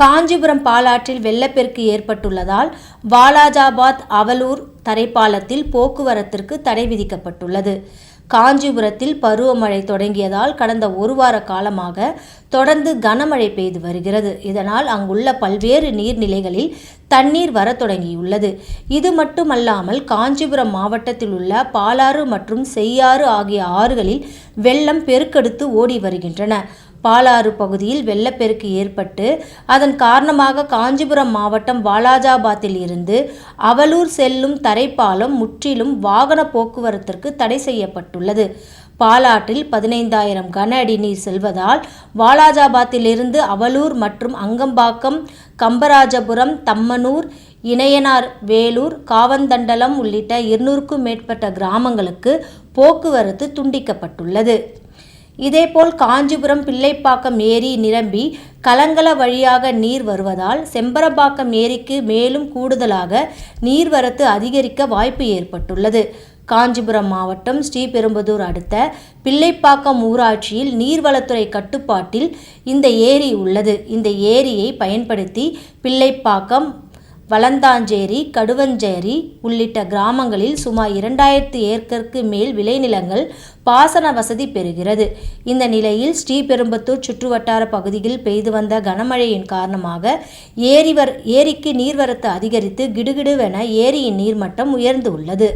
காஞ்சிபுரம் பாலாற்றில் வெள்ளப்பெருக்கு ஏற்பட்டுள்ளதால் வாலாஜாபாத் அவலூர் தரைப்பாலத்தில் போக்குவரத்திற்கு தடை விதிக்கப்பட்டுள்ளது. காஞ்சிபுரத்தில் பருவமழை தொடங்கியதால் கடந்த ஒரு வார காலமாக தொடர்ந்து கனமழை பெய்து வருகிறது. இதனால் அங்குள்ள பல்வேறு நீர்நிலைகளில் தண்ணீர் வரத் தொடங்கியுள்ளது. இது மட்டுமல்லாமல் காஞ்சிபுரம் மாவட்டத்தில் உள்ள பாலாறு மற்றும் செய்யாறு ஆகிய ஆறுகளில் வெள்ளம் பெருக்கெடுத்து ஓடி வருகின்றன. பாலாறு பகுதியில் வெள்ளப்பெருக்கு ஏற்பட்டு அதன் காரணமாக காஞ்சிபுரம் மாவட்டம் வாலாஜாபாத்தில் இருந்து அவலூர் செல்லும் தரைப்பாலம் முற்றிலும் வாகன போக்குவரத்திற்கு தடை செய்யப்பட்டுள்ளது. பாலாற்றில் பதினைந்தாயிரம் கன அடி நீர் செல்வதால் வாலாஜாபாத்திலிருந்து அவலூர் மற்றும் அங்கம்பாக்கம் கம்பராஜபுரம் தம்மனூர் இணையனார் வேலூர் காவந்தண்டலம் உள்ளிட்ட இருநூறுக்கும் மேற்பட்ட கிராமங்களுக்கு போக்குவரத்து துண்டிக்கப்பட்டுள்ளது. இதேபோல் காஞ்சிபுரம் பிள்ளைப்பாக்கம் ஏரி நிரம்பி கலங்கல வழியாக நீர் வருவதால் செம்பரப்பாக்கம் ஏரிக்கு மேலும் கூடுதலாக நீர்வரத்து அதிகரிக்க வாய்ப்பு ஏற்பட்டுள்ளது. காஞ்சிபுரம் மாவட்டம் ஸ்ரீபெரும்புதூர் அடுத்த பிள்ளைப்பாக்கம் ஊராட்சியில் நீர்வளத்துறை கட்டுப்பாட்டில் இந்த ஏரி உள்ளது. இந்த ஏரியை பயன்படுத்தி பிள்ளைப்பாக்கம் வளந்தாஞ்சேரி கடுவஞ்சேரி உள்ளிட்ட கிராமங்களில் சுமார் இரண்டாயிரத்து ஏக்கருக்கு மேல் விளைநிலங்கள் பாசன வசதி பெறுகிறது. இந்த நிலையில் ஸ்ரீபெரும்பத்தூர் சுற்றுவட்டார பகுதியில் பெய்து வந்த கனமழையின் காரணமாக ஏரிவர் ஏரிக்கு நீர்வரத்து அதிகரித்து கிடுகிடுவென ஏரியின் நீர்மட்டம் உயர்ந்து உள்ளது.